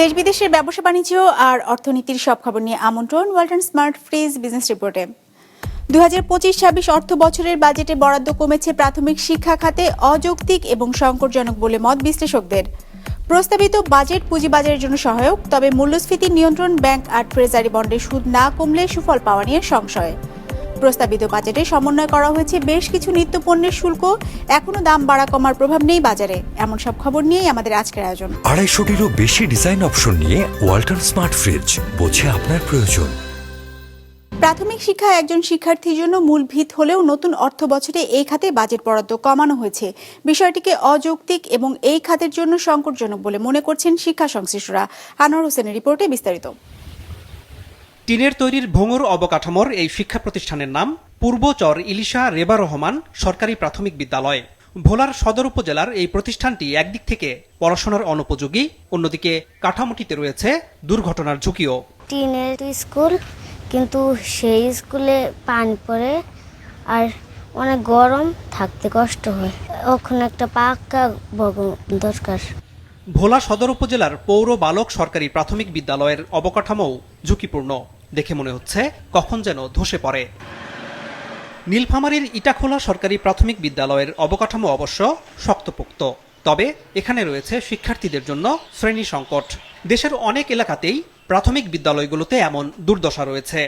দেশ বিদেশের ব্যবসা বাণিজ্য আর অর্থনীতির সব খবর নিয়ে আমন্ত্রণ ওয়ালটন স্মার্ট ফ্রিজ বিজনেস রিপোর্টে। দু হাজার পঁচিশ ছাব্বিশ অর্থ বছরের বাজেটে বরাদ্দ কমেছে প্রাথমিক শিক্ষা খাতে অযৌক্তিক এবং সংকটজনক বলে মত বিশ্লেষকদের। প্রস্তাবিত বাজেট পুঁজিবাজারের জন্য সহায়ক, তবে মূল্যস্ফীতি নিয়ন্ত্রণ ব্যাংক আর ট্রেজারি বন্ডের সুদ না কমলে সুফল পাওয়া নিয়ে সংশয়। প্রস্তাবিত বাজেটে সমন্বয় করা হয়েছে বেশ কিছু নিত্যপণ্যের শুল্ক। এখনও দাম বাড়া কমার প্রভাব নেই বাজারে। এমন সব খবর নিয়েই আমাদের আজকের আয়োজন। আড়াইশোটিরও বেশি ডিজাইন অপশন নিয়ে ওয়াল্টন স্মার্ট ফ্রিজ বোঝে আপনার প্রয়োজন। প্রাথমিক শিক্ষা একজন শিক্ষার্থীর জন্য মূল ভিত হলেও নতুন অর্থ বছরে এই খাতে বাজেট বরাদ্দ কমানো হয়েছে। বিষয়টিকে অযৌক্তিক এবং এই খাতের জন্য সংকটজনক বলে মনে করছেন শিক্ষা সংশ্লিষ্টরা। আনোয়ার হোসেনের রিপোর্টে বিস্তারিত। টিনের তৈরির ভোঙর অবকাঠামোর এই শিক্ষা প্রতিষ্ঠানের নাম পূর্বচর ইলিশা রেবা রহমান সরকারি প্রাথমিক বিদ্যালয়। ভোলার সদর উপজেলার এই প্রতিষ্ঠানটি একদিক থেকে পড়াশোনার অনুপযোগী অন্যদিকে কাঠামোটিতে রয়েছে দুর্ঘটনার ঝুঁকিও। টিনের স্কুল কিন্তু সেই স্কুলে পানি পড়ে আর অনেক গরম থাকতে কষ্ট হয়। ওখানে একটা পাক্কা ভবন দরকার। ভোলা সদর উপজেলার পৌর বালক সরকারি প্রাথমিক বিদ্যালয়ের অবকাঠামোও ঝুঁকিপূর্ণ। দেখে মনে হচ্ছে কখন যেন ধসে পড়ে। নীলফামারীর ইটাখোলা সরকারি প্রাথমিক বিদ্যালয়ের অবকাঠামো অবশ্য শক্তপোক্ত। তবে এখানে রয়েছে শিক্ষার্থীদের জন্য শ্রেণি সংকট। দেশের অনেক এলাকাতেই প্রাথমিক বিদ্যালয়গুলোতে এমন দুর্দশা রয়েছে।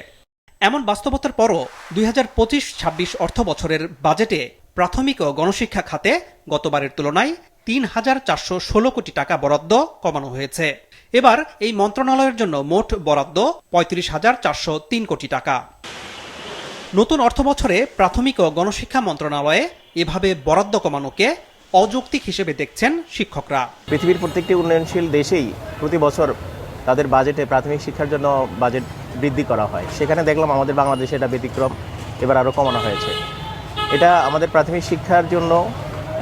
এমন বাস্তবতার পরও দুই হাজার পঁচিশ ছাব্বিশ অর্থ বছরের বাজেটে প্রাথমিক ও গণশিক্ষা খাতে গতবারের তুলনায় তিন হাজার চারশো ষোলো কোটি টাকা বরাদ্দ কমানো হয়েছে। এবার এই মন্ত্রণালয়ের জন্য মোট বরাদ্দ পঁয়ত্রিশ হাজার চারশো তিন কোটি টাকা। নতুন অর্থ বছরে প্রাথমিক ও গণশিক্ষা মন্ত্রণালয়ে এভাবে বরাদ্দ কমানোকে অযৌক্তিক হিসেবে দেখছেন শিক্ষকরা। পৃথিবীর প্রত্যেকটি উন্নয়নশীল দেশেই প্রতি বছর তাদের বাজেটে প্রাথমিক শিক্ষার জন্য বাজেট বৃদ্ধি করা হয়। সেখানে দেখলাম আমাদের বাংলাদেশে এটা ব্যতিক্রম, এবার আরও কমানো হয়েছে। এটা আমাদের প্রাথমিক শিক্ষার জন্য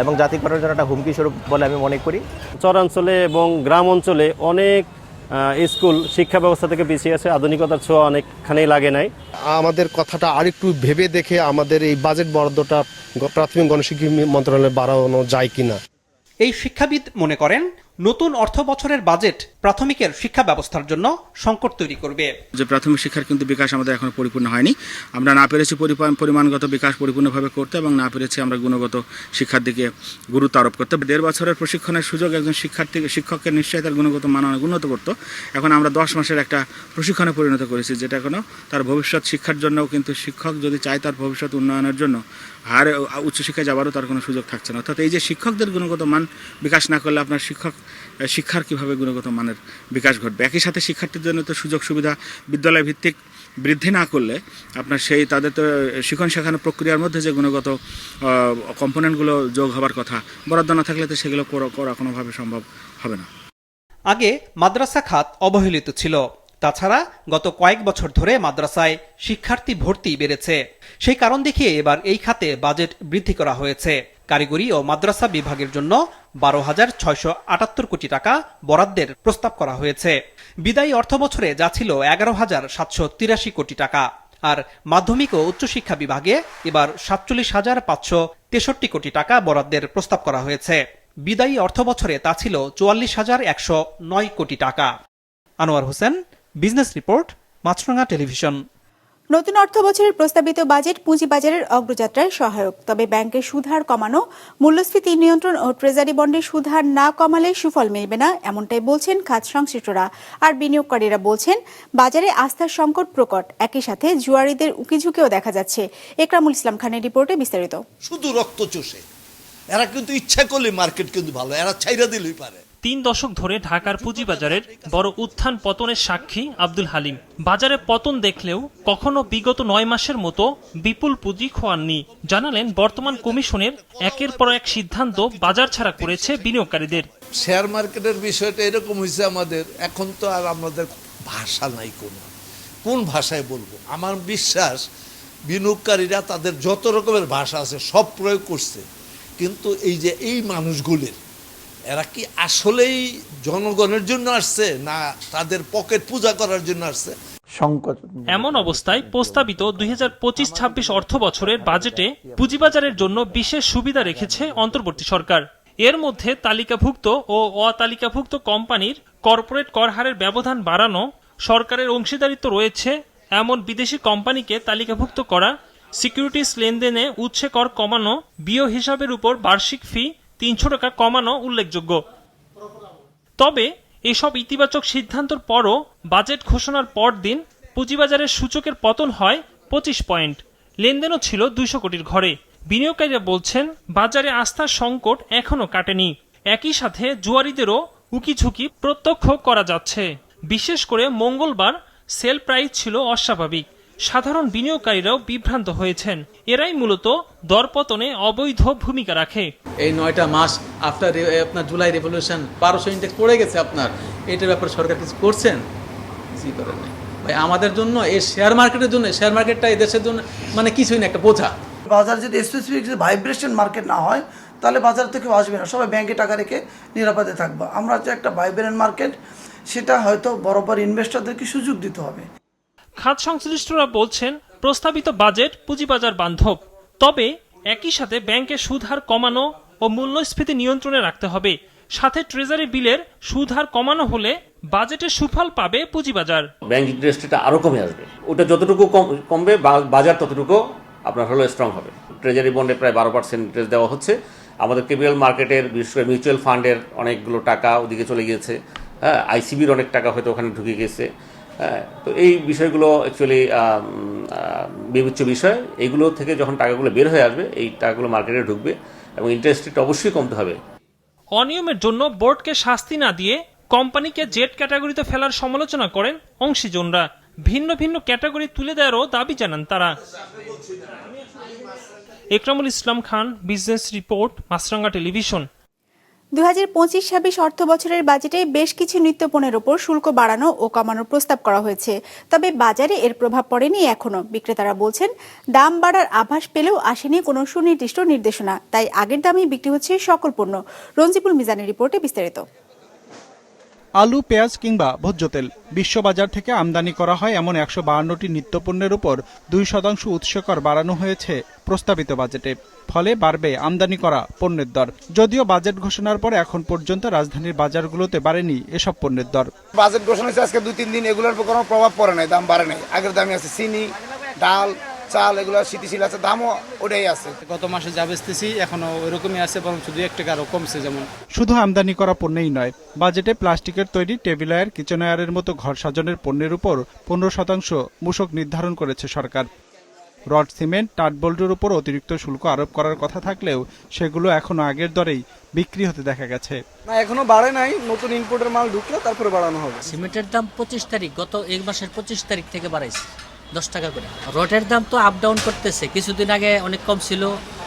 এবং জাতি জাতিকরণের জন্য একটা হুমকি স্বরূপ বলে আমি মনে করি। চরাঞ্চলে এবং গ্রাম অঞ্চলে অনেক স্কুল শিক্ষা ব্যবস্থা থেকে পিছিয়ে আছে। আধুনিকতার ছোঁয়া অনেকখানেই লাগে নাই। আমাদের কথাটা আরেকটু ভেবে দেখে আমাদের এই বাজেট বরাদ্দটা প্রাথমিক গণশিক্ষা মন্ত্রণালয়ে বাড়ানো যায় কিনা। এই শিক্ষাবিদ মনে করেন নতুন অর্থ বছরের বাজেট প্রাথমিকের শিক্ষা ব্যবস্থার জন্য সংকট তৈরি করবে। যে প্রাথমিক শিক্ষার কিন্তু বিকাশ আমাদের এখনও পরিপূর্ণ হয়নি। আমরা না পেরেছি পরিমাণগত বিকাশ পরিপূর্ণভাবে করতে এবং না পেরেছি আমরা গুণগত শিক্ষার দিকে গুরুত্ব আরোপ করতে। দেড় বছরের প্রশিক্ষণের সুযোগ একজন শিক্ষার্থী শিক্ষকের নিশ্চয়ই তার গুণগত মান অনেক উন্নত করতো। এখন আমরা দশ মাসের একটা প্রশিক্ষণে পরিণত করেছি যেটা এখনও তার ভবিষ্যৎ শিক্ষার জন্যও কিন্তু শিক্ষক যদি চায় তার ভবিষ্যৎ উন্নয়নের জন্য আর উচ্চশিক্ষায় যাবারও তার কোনো সুযোগ থাকছে না। অর্থাৎ এই যে শিক্ষকদের গুণগত মান বিকাশ না করলে আপনার শিক্ষক শিক্ষার কীভাবে গুণগত মানের বিকাশ ঘটবে? একই সাথে শিক্ষার্থীদের জন্য তো সুযোগ সুবিধা বিদ্যালয় ভিত্তিক বৃদ্ধি না করলে আপনার সেই তাদের তো শিক্ষণ শেখানোর প্রক্রিয়ার মধ্যে যে গুণগত কম্পোনেন্টগুলো যোগ হবার কথা, বরাদ্দ না থাকলে তো সেগুলো করা কোনোভাবে সম্ভব হবে না। আগে মাদ্রাসা খাত অবহেলিত ছিল। তাছাড়া গত কয়েক বছর ধরে মাদ্রাসায় শিক্ষার্থী ভর্তি বেড়েছে। সেই কারণ দেখিয়ে এবার এই খাতে বাজেট বৃদ্ধি করা হয়েছে। কারিগরি ও মাদ্রাসা বিভাগের জন্য বারো হাজার ছয়শো আটাত্তর কোটি টাকা বরাদ্দের প্রস্তাব করা হয়েছে। বিদায়ী অর্থ বছরে যা ছিল এগারো হাজার সাতশো তিরাশি কোটি টাকা, আর মাধ্যমিক ও উচ্চশিক্ষা বিভাগে এবার সাতচল্লিশ হাজার পাঁচশো তেষট্টি কোটি টাকা বরাদ্দের প্রস্তাব করা হয়েছে। বিদায়ী অর্থ বছরে তা ছিল চুয়াল্লিশ হাজার একশো নয় কোটি টাকা। Anwar Hossain, business report, Maasranga television. নতুন অর্থ বছরের প্রস্তাবিত বাজেট পুঁজিবাজারের অগ্রযাত্রায় সহায়ক। তবে ব্যাংকের সুদহার কমানো, মূল্যস্ফীতি নিয়ন্ত্রণ ও ট্রেজারি বন্ডের সুদহার না কমালে সুফল মিলবে না, এমনটাই বলছেন খাত সংশ্লিষ্টরা। আর বিনিয়োগকারীরা বলছেন, বাজারে আস্থার সংকট প্রকট। একই সাথে জুয়ারিদের উকিঝুঁকেও দেখা যাচ্ছে। একরামুল ইসলাম খানের রিপোর্টে বিস্তারিত। শুধু রক্ত চষে। এরা কিন্তু ইচ্ছা করলে মার্কেট কিন্তু ভালো, এরা ছাইরা দিলেই পারে। তিন দশক ধরে ঢাকার পুঁজিবাজারের বড় উত্থান পতনের সাক্ষী আব্দুল হালিম। বাজারে পতন দেখলেও কখনো বিগত নয় মাসের মতো বিপুল পুঁজি খোয়াননি। জানালেন বর্তমান কমিশনের একের পর এক সিদ্ধান্ত বাজার ছাড়া করেছে বিনিয়োগকারীদের। শেয়ার মার্কেটের বিষয়টা এরকম হয়েছে আমাদের, এখন তো আর আমাদের ভাষা নাই কোনো। কোন ভাষায় বলব? আমার বিশ্বাস বিনিয়োগকারীরা তাদের যত রকমের ভাষা আছে সব প্রয়োগ করছে। কিন্তু এই যে এই মানুষগুলির এরা কি আসলেই জনগণের জন্য আসছে না তাদের পকেট পূজা করার জন্য আসছে? সংকট। এমন অবস্থায় প্রস্তাবিত দুই হাজার পঁচিশ ছাব্বিশ অর্থ বছরের বাজেটে পুঁজিবাজারের জন্য বিশেষ সুবিধা রেখেছে অন্তর্বর্তী সরকার। এর মধ্যে তালিকাভুক্ত ও অতালিকাভুক্ত কোম্পানির কর্পোরেট কর হারের ব্যবধান বাড়ানো সরকারের অংশীদারিত্ব রয়েছে এমন বিদেশি কোম্পানিকে তালিকাভুক্ত করা সিকিউরিটিজ লেনদেনে উৎসে কর কমানো বিও হিসাবের উপর বার্ষিক ফি তিনশো টাকা কমানো উল্লেখযোগ্য। তবে এসব ইতিবাচক সিদ্ধান্তর পরও বাজেট ঘোষণার পর দিন পুঁজিবাজারের সূচকের পতন হয় পঁচিশ পয়েন্ট। লেনদেনও ছিল দুইশো কোটির ঘরে। বিনিয়োগকারীরা বলছেন, বাজারে আস্থার সংকট এখনও কাটেনি। একই সাথে জুয়ারিদেরও উকিঝুঁকি প্রত্যক্ষ করা যাচ্ছে। বিশেষ করে মঙ্গলবার সেল প্রাইস ছিল অস্বাভাবিক। সাধারণ বিনিয়োগকারীরাও বিভ্রান্ত হয়েছেন। এরাই মূলত দরপতনে অবৈধ ভূমিকা রাখে। এই নয়টা মাস আফটার আপনার জুলাই রেভলিউশন বারোশো ইন্ডেক্স পড়ে গেছে আপনার। এটার ব্যাপারে সরকার কিছু করছেন? কিছুই করেন ভাই আমাদের জন্য এই শেয়ার মার্কেটের জন্য শেয়ার মার্কেটটা এই দেশের জন্য মানে কিছুই না একটা বোঝা। বাজার যদি স্পেসিফিক ভাইব্রেশন মার্কেট না হয় তাহলে বাজার থেকে আসবে না। সবাই ব্যাংকে টাকা রেখে নিরাপদে থাকবে। আমরা যে একটা ভাইব্রেন্ট মার্কেট সেটা হয়তো বরাবর ইনভেস্টরদেরকে সুযোগ দিতে হবে? খাত সংশ্লিষ্টরা বলছেন, প্রস্তাবিত বাজেট পুঁজিবাজার বান্ধব। তবে একই সাথে ব্যাংকের সুদ হার কমানো ও মূল্যস্ফীতি নিয়ন্ত্রণে রাখতে হবে। সাথে ট্রেজারি বিলের সুদ হার কমানো হলে বাজেটের সুফল পাবে পুঁজিবাজার। ব্যাংক ইন্টারেস্ট রেটটা আরও কমে আসবে। ওটা যতটুকু কম, কমবে বাজার ততটুকু আপনার হলো স্ট্রং হবে। ট্রেজারি বন্ডে প্রায় বারো পার্সেন্ট ইন্টারেস্ট দেওয়া হচ্ছে। আমাদের ক্যাপিটাল মার্কেটের বিশেষ করে মিউচুয়াল ফান্ডের অনেকগুলো টাকা ওদিকে চলে গিয়েছে। হ্যাঁ আইসিবির অনেক টাকা হয়তো ওখানে ঢুকে গেছে। তো এই বিষয়গুলো অ্যাকচুয়ালি বিবেচ্য বিষয়। এইগুলো থেকে যখন টাকাগুলো বের হয়ে আসবে, এই টাকাগুলো মার্কেটে ঢুকবে এবং ইন্টারেস্ট রেট অবশ্যই কমতে হবে। অনিয়মের জন্য বোর্ডকে শাস্তি না দিয়ে কোম্পানিকে জেড ক্যাটাগরিতে ফেলার সমালোচনা করেন অংশীজনরা। ভিন্ন ভিন্ন ক্যাটাগরি তুলে দেওয়ারও দাবি জানান তারা। Ekramul Islam Khan business report Maasranga television দু হাজার পঁচিশ ছাব্বিশ অর্থ বছরের বাজেটে বেশ কিছু নিত্যপণ্যের ওপর শুল্ক বাড়ানো ও কমানোর প্রস্তাব করা হয়েছে। তবে বাজারে এর প্রভাব পড়েনি এখনও বিক্রেতারা বলছেন, দাম বাড়ার আভাস পেলেও আসেনি কোনো সুনির্দিষ্ট নির্দেশনা। তাই আগের দামেই বিক্রি হচ্ছে সকল পণ্য। রঞ্জিবুল মিজানের রিপোর্টে বিস্তারিত। আলু, পেঁয়াজ কিংবা ভোজ্য তেল বিশ্ববাজার থেকে আমদানি করা হয় এমন একশো বাহান্নটি নিত্যপণ্যের উপর দুই শতাংশ উৎসকর বাড়ানো হয়েছে প্রস্তাবিত বাজেটে। ফলে বাড়বে আমদানি করা পণ্যের দর। যদিও বাজেট ঘোষণার পর এখন পর্যন্ত রাজধানীর বাজারগুলোতে বাড়েনি এসব পণ্যের দর। বাজেট ঘোষণা হয়েছে আজকে দুই তিন দিন এগুলোর কোনো প্রভাব পড়ে নাই, দাম বাড়ে নাই। আগের দামই আছে চিনি, ডাল চাল এগুলো স্থিতিশীল আছে দামও ওটাই আছে। গত মাসে যা বেচতেছি এখনও ওইরকমই আছে বরং শুধু এক টাকা আরও কমছে যেমন। শুধু আমদানি করা পণ্যেই নয় বাজেটে প্লাস্টিকের তৈরি টেবিল আয়ার কিচেন কিচেনওয়্যারের মতো ঘর সাজানোর পণ্যের উপর পনেরো শতাংশ মূসক নির্ধারণ করেছে সরকার। রড সিমেন্ট টাটবোল্টের উপর অতিরিক্ত শুল্ক আরোপ করার কথা থাকলেও সেগুলো এখনও আগের দরেই বিক্রি হতে দেখা গেছে। না এখনও বাড়ে নাই নতুন ইনপোর্টের মাল ঢুকলে তারপরে বাড়ানো হবে। সিমেন্টের দাম পঁচিশ তারিখ গত এক মাসের পঁচিশ তারিখ থেকে বাড়াইছে। দশ টাকা করে। রডের দাম তো আপ ডাউন করতেছে। কিছুদিন আগে অনেক কম ছিল।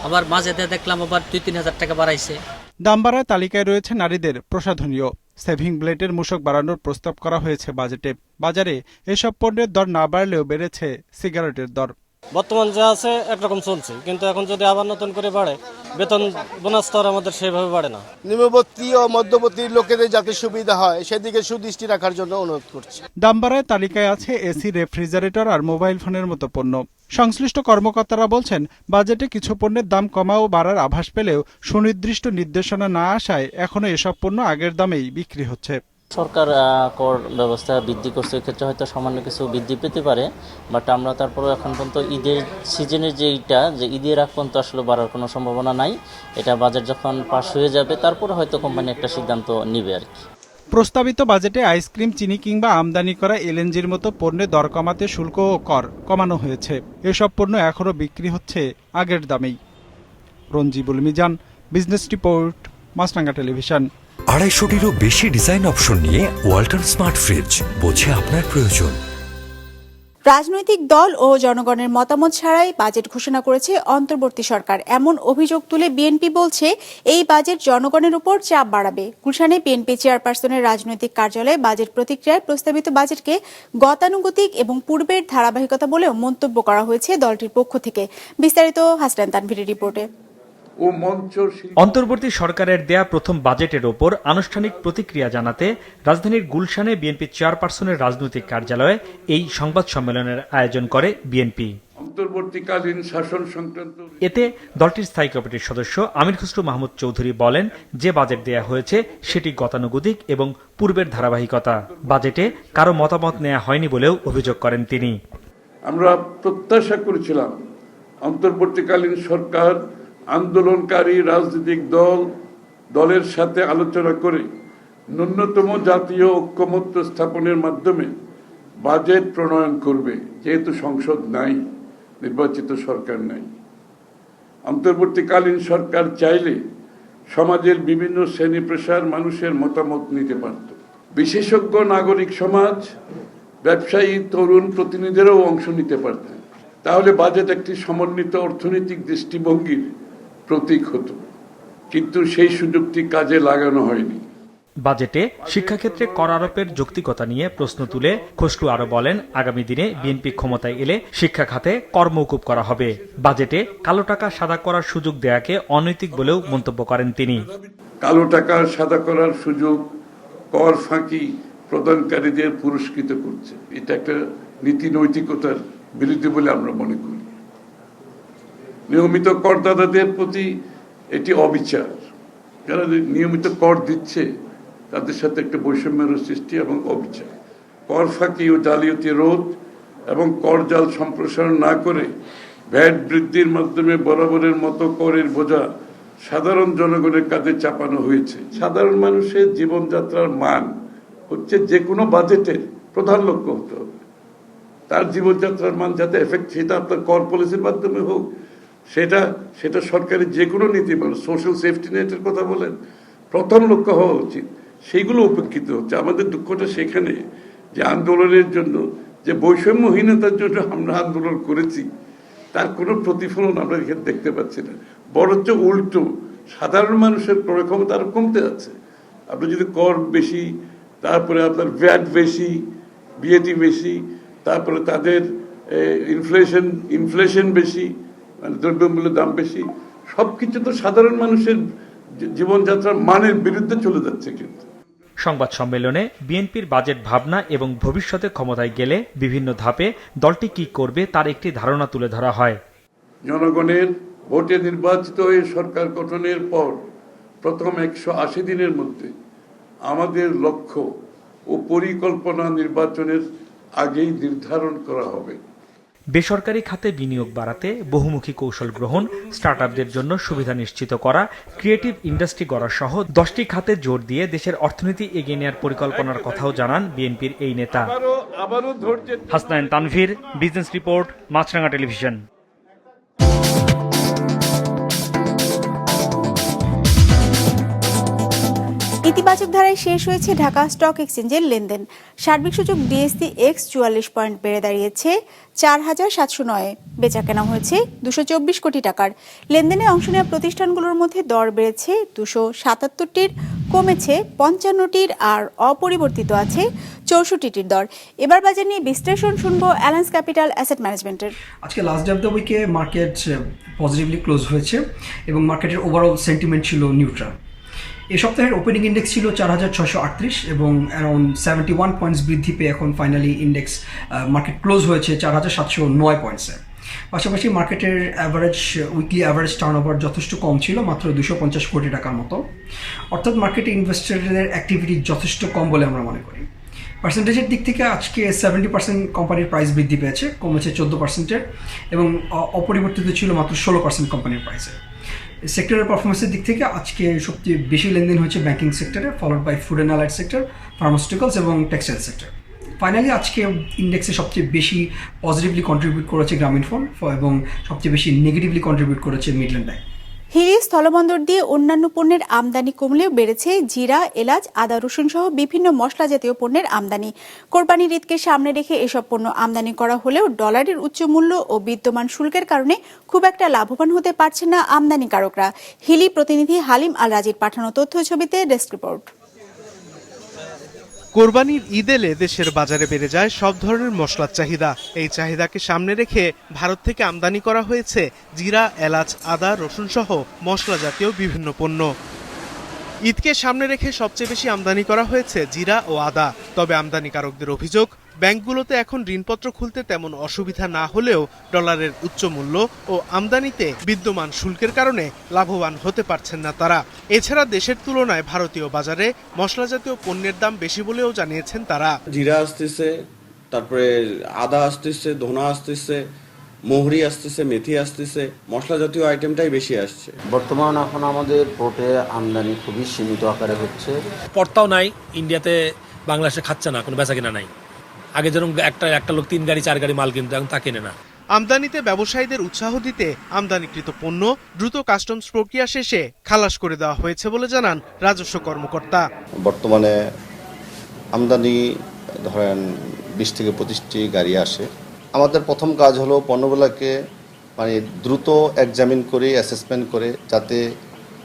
আবার মাঝে দেখলাম আবার দুই, তিন হাজার টাকা বাড়াইছে। দাম বাড়ার তালিকায় রয়েছে নারীদের প্রসাধনীয়। সেভিং ব্লেডের মূসক বাড়ানোর প্রস্তাব করা হয়েছে বাজেটে। বাজারে এসব পণ্যের দর না বাড়লেও বেড়েছে সিগারেটের দর। বর্তমান যা আছে একরকম চলছে। কিন্তু এখন যদি আবার নতুন করে বাড়ে বেতন বোনাস তো আমাদের সেভাবে বাড়ে না। নিম্নবর্তী ও মধ্যবর্তী লোকেদের যাতে সুবিধা হয় সেদিকে সুদৃষ্টি রাখার জন্য অনুরোধ করছি। দাম বাড়ায় তালিকায় আছে এসি রেফ্রিজারেটর আর মোবাইল ফোনের মতো পণ্য। সংশ্লিষ্ট কর্মকর্তারা বলছেন বাজেটে কিছু পণ্যের দাম কমা ও বাড়ার আভাস পেলেও সুনির্দিষ্ট নির্দেশনা না আসায় এখনও এসব পণ্য আগের দামেই বিক্রি হচ্ছে। সরকার কর ব্যবস্থা বৃদ্ধি করছে ক্ষেত্রে হয়তো সামান্য কিছু বৃদ্ধি পেতে পারে বাট আমরা তারপরেও এখন পর্যন্ত ঈদের সিজনের যে এইটা যে ঈদের আগ পর্যন্ত আসলে বাড়ার কোনো সম্ভাবনা নাই। এটা বাজেট যখন পাশ হয়ে যাবে, তারপরে হয়তো কোম্পানি একটা সিদ্ধান্ত নিবে আর কি। প্রস্তাবিত বাজেটে আইসক্রিম, চিনি কিংবা আমদানি করা এলএনজির মতো পণ্যের দর কমাতে শুল্ক ও কর কমানো হয়েছে। এসব পণ্য এখনও বিক্রি হচ্ছে আগের দামেই। Ranjibul Mizan, business report Maasranga television. আড়াইশোটিরও বেশি ডিজাইন অপশন নিয়ে ওয়াল্টন স্মার্ট ফ্রিজ বোঝে আপনার প্রয়োজন। রাজনৈতিক দল ও জনগণের মতামত ছাড়াই বাজেট ঘোষণা করেছে অন্তর্বর্তী সরকার। এমন অভিযোগ তুলে বিএনপি বলছে, এই বাজেট জনগণের উপর চাপ বাড়াবে। গুলশানে বিএনপি চেয়ারপারসনের রাজনৈতিক কার্যালয়ে বাজেট প্রতিক্রিয়ায় প্রস্তাবিত বাজেটকে গতানুগতিক এবং পূর্বের ধারাবাহিকতা বলেও মন্তব্য করা হয়েছে দলটির পক্ষ থেকে। বিস্তারিত হাসনান তানভীরের রিপোর্টে। অন্তর্বর্তী সরকারের দেয়া প্রথম বাজেটের ওপর আনুষ্ঠানিক প্রতিক্রিয়া জানাতে রাজধানীর গুলশানে বিএনপি চেয়ারপারসনের রাজনৈতিক কার্যালয়ে এই সংবাদ সম্মেলনের আয়োজন করে বিএনপি। অন্তর্বর্তীকালীন শাসন সংক্রান্ত এতে দলটির স্থায়ী কমিটির সদস্য আমির খসরু মাহমুদ চৌধুরী বলেন যে বাজেট দেয়া হয়েছে সেটি গতানুগতিক এবং পূর্বের ধারাবাহিকতা। বাজেটে কারও মতামত নেওয়া হয়নি বলেও অভিযোগ করেন তিনি। আমরা প্রত্যাশা করেছিলাম অন্তর্বর্তীকালীন সরকার আন্দোলনকারী রাজনৈতিক দল, দলের সাথে আলোচনা করে ন্যূনতম জাতীয় ঐক্যমত্য স্থাপনের মাধ্যমে বাজেট প্রণয়ন করবে, যেহেতু সংসদ নাই, নির্বাচিত সরকার নাই। অন্তর্বর্তীকালীন সরকার চাইলে সমাজের বিভিন্ন শ্রেণি পেশার মানুষের মতামত নিতে পারত। বিশেষজ্ঞ নাগরিক সমাজ, ব্যবসায়ী, তরুণ প্রতিনিধিরাও অংশ নিতে পারতেন। তাহলে বাজেট একটি সমন্বিত অর্থনৈতিক দৃষ্টিভঙ্গির প্রতীক হতো। কিন্তু সেই সুযোগটি কাজে লাগানো হয়নি। বাজেটে শিক্ষাক্ষেত্রে কর আরোপের যৌক্তিকতা নিয়ে প্রশ্ন তুলে খসরু আরও বলেন আগামী দিনে বিএনপি ক্ষমতায় এলে শিক্ষা খাতে কর মৌকুব করা হবে। বাজেটে কালো টাকা সাদা করার সুযোগ দেয়াকে অনৈতিক বলেও মন্তব্য করেন তিনি। কালো টাকা সাদা করার সুযোগ কর ফাঁকি প্রদানকারীদের পুরস্কৃত করছে। এটা একটা নীতি নৈতিকতার বিরুদ্ধে বলে আমরা মনে করি। নিয়মিত করদাতাদের প্রতি এটি অবিচার। যারা নিয়মিত কর দিচ্ছে, তাদের সাথে একটা বৈষম্যের সৃষ্টি এবং অবিচার। কর ফাঁকি ও জালিয়াতি রোধ এবং কর জাল সম্প্রসারণ না করে ভ্যাট বৃদ্ধির মাধ্যমে বরাবরের মতো করের বোঝা সাধারণ জনগণের কাঁধে চাপানো হয়েছে। সাধারণ মানুষের জীবনযাত্রার মান হচ্ছে যে কোনো বাজেটের প্রধান লক্ষ্য হতে হবে। তার জীবনযাত্রার মান যাতে এফেক্ট সেটা আপনার কর পলিসির মাধ্যমে হোক সেটা সেটা সরকারের যে কোনো নীতি বলেন সোশ্যাল সেফটি নেটের কথা বলেন, প্রথম লক্ষ্য হওয়া উচিত। সেইগুলো উপেক্ষিত হচ্ছে। আমাদের দুঃখটা সেখানে যে আন্দোলনের জন্য, যে বৈষম্যহীনতার জন্য আমরা আন্দোলন করেছি, তার কোনো প্রতিফলন আমরা এখানে দেখতে পাচ্ছি না। বরঞ্চ উল্টো, সাধারণ মানুষের ক্রয় ক্ষমতা আরও কমতে আছে। আপনি যদি কর বেশি, তারপরে আপনার ভ্যাট বেশি বিএটি বেশি, তারপরে তাদের ইনফ্লেশন ইনফ্লেশন বেশি মানে দ্রব্যমূল্যের দাম বেশি সব কিছু তো সাধারণ মানুষের জীবনযাত্রার মানের বিরুদ্ধে চলে যাচ্ছে কিন্তু। সংবাদ সম্মেলনে বিএনপির বাজেট ভাবনা এবং ভবিষ্যতে ক্ষমতায় গেলে বিভিন্ন ধাপে দলটি কি করবে তার একটি ধারণা তুলে ধরা হয়। জনগণের ভোটে নির্বাচিত হয়ে সরকার গঠনের পর প্রথম একশো আশি দিনের মধ্যে আমাদের লক্ষ্য ও পরিকল্পনা নির্বাচনের আগেই নির্ধারণ করা হবে। বেসরকারি খাতে বিনিয়োগ বাড়াতে বহুমুখী কৌশল গ্রহণ স্টার্ট জন্য সুবিধা নিশ্চিত করা ক্রিয়েটিভ ইন্ডাস্ট্রি গড়া সহ দশটি খাতে জোর দিয়ে দেশের অর্থনীতি এগিয়ে নেওয়ার পরিকল্পনার কথাও জানান বিএনপির এই নেতা। Hasnain Tanvir business report Maasranga television. ইতিবাচক ধারায় শেষ হয়েছে ঢাকা স্টক এক্সচেঞ্জের লেনদেন। সার্বিক সূচক ডিএসসি এক্স চুয়াল্লিশ পয়েন্ট বেড়ে দাঁড়িয়েছে চার হাজার সাতশো নয়। বেচা কেনা হয়েছে দুশো চব্বিশ কোটি টাকার। লেনদেনে অংশ নেওয়া প্রতিষ্ঠানগুলোর মধ্যে দর বেড়েছে দুশো সাতাত্তরটির, কমেছে পঞ্চান্নটির আর অপরিবর্তিত আছে চৌষট্টিটির দর। এবার বাজার নিয়ে বিশ্লেষণ শুনব অ্যালায়েন্স ক্যাপিটাল অ্যাসেট ম্যানেজমেন্টের। আজকে লাস্ট অফ দ্য উইকে মার্কেট পজিটিভলি ক্লোজ হয়েছে এবং মার্কেটের ওভারঅল সেন্টিমেন্ট ছিল নিউট্রাল এই সপ্তাহের ওপেনিং ইন্ডেক্স ছিল চার হাজার ছশো আটত্রিশ এবং অ্যারাউন্ড সেভেন্টি ওয়ান পয়েন্টস বৃদ্ধি পেয়ে এখন ফাইনালি ইন্ডেক্স মার্কেট ক্লোজ হয়েছে চার হাজার সাতশো নয় পয়েন্টসে পাশাপাশি মার্কেটের average weekly average turnover যথেষ্ট কম ছিল, মাত্র দুশো পঞ্চাশ কোটি টাকার মতো। অর্থাৎ মার্কেটে ইনভেস্টরদের অ্যাক্টিভিটি যথেষ্ট কম বলে আমরা মনে করি। পার্সেন্টেজের দিক থেকে আজকে সেভেন্টি পার্সেন্ট কোম্পানির প্রাইস বৃদ্ধি পেয়েছে, কমেছে চোদ্দ পার্সেন্টের এবং অপরিবর্তিত ছিল মাত্র ষোলো পার্সেন্ট কোম্পানির প্রাইসে সেক্টরের পারফরমেন্সের দিক থেকে আজকে সবচেয়ে বেশি লেনদেন হয়েছে ব্যাংকিং সেক্টরে followed by food and allied sector pharmaceuticals এবং টেক্সটাইল সেক্টর ফাইনালি আজকে ইন্ডেক্সে সবচেয়ে বেশি পজিটিভলি কন্ট্রিবিউট করেছে গ্রামীণ ফোন এবং সবচেয়ে বেশি নেগেটিভলি কন্ট্রিবিউট করেছে মিডল্যান্ড ব্যাংক হিলি স্থলবন্দর দিয়ে অন্যান্য পণ্যের আমদানি কমলেও বেড়েছে জিরা, এলাচ, আদা, রসুন সহ বিভিন্ন মশলা জাতীয় পণ্যের আমদানি। কোরবানির ঈদকে সামনে রেখে এসব পণ্য আমদানি করা হলেও ডলারের উচ্চ মূল্য ও বিদ্যমান শুল্কের কারণে খুব একটা লাভবান হতে পারছে না আমদানিকারকরা। হিলি প্রতিনিধি হালিম আল রাজির পাঠানো তথ্য ছবিতে ডেস্ক রিপোর্ট। কোরবানির ঈদ এলে দেশের বাজারে বেড়ে যায় সব ধরনের মশলার চাহিদা। এই চাহিদাকে সামনে রেখে ভারত থেকে আমদানি করা হয়েছে জিরা, এলাচ, আদা, রসুন সহ মশলা জাতীয় বিভিন্ন পণ্য। ঈদকে সামনে রেখে সবচেয়ে বেশি আমদানি করা হয়েছে জিরা ও আদা। তবে আমদানিকারকদের অভিযোগ ব্যাংকগুলোতে এখন ঋণপত্র খুলতে তেমন অসুবিধা না হলেও ডলারের উচ্চ মূল্য ও আমদানিতে বিদ্যমান শুল্কের কারণে লাভবান হতে পারছেন না তারা। এছাড়া দেশের তুলনায় ভারতীয় বাজারে মশলা জাতীয় পণ্যের দাম বেশি বলেও জানিয়েছেন তারা। জিরা আসতেছে তারপরে আদা আসতেছে ধনা আসতেছে মোহরি আসতেছে মেথি আসতেছে মশলা জাতীয় আইটেমটাই বেশি আসছে। বর্তমান এখন আমাদের পোর্টে আমদানি খুবই সীমিত আকারে হচ্ছে। পর্তাও নাই ইন্ডিয়াতে বাংলাদেশে খাচ্ছে না কোনো বেচা কিনা নাই। আগে যেরকম একটা একটা লোক তিন গাড়ি চার গাড়ি মাল কিনতো এখন তা কেনে না। আমদানিতে ব্যবসায়ীদের উৎসাহ দিতে আমদানিকৃত পণ্য দ্রুত কাস্টমস প্রক্রিয়া শেষে খালাস করে দেওয়া হয়েছে বলে জানান রাজস্ব কর্মকর্তা। বর্তমানে আমদানি ধরেন বিশ থেকে পঁচিশটি গাড়ি আসে। আমাদের প্রথম কাজ হলো পণ্যগুলোকে মানে দ্রুত এক্সামিন করে অ্যাসেসমেন্ট করে যাতে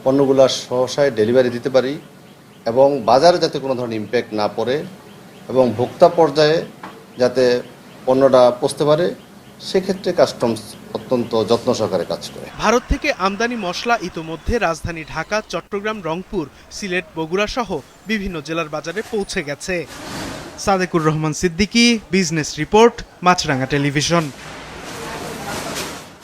পণ্যগুলো সহসায় ডেলিভারি দিতে পারি এবং বাজারে যাতে কোনো ধরনের ইম্প্যাক্ট না পড়ে। এবং ভোক্তা পর্যায়ে যাতে পণ্যটা পৌঁছতে পারে, সেক্ষেত্রে কাস্টমস অত্যন্ত যত্ন সহকারে কাজ করে। ভারত থেকে আমদানি মশলা ইতোমধ্যে রাজধানী ঢাকা, চট্টগ্রাম, রংপুর, সিলেট, বগুড়া সহ বিভিন্ন জেলার বাজারে পৌঁছে গেছে। Sadekur Rahman Siddiqui, business report Maasranga television.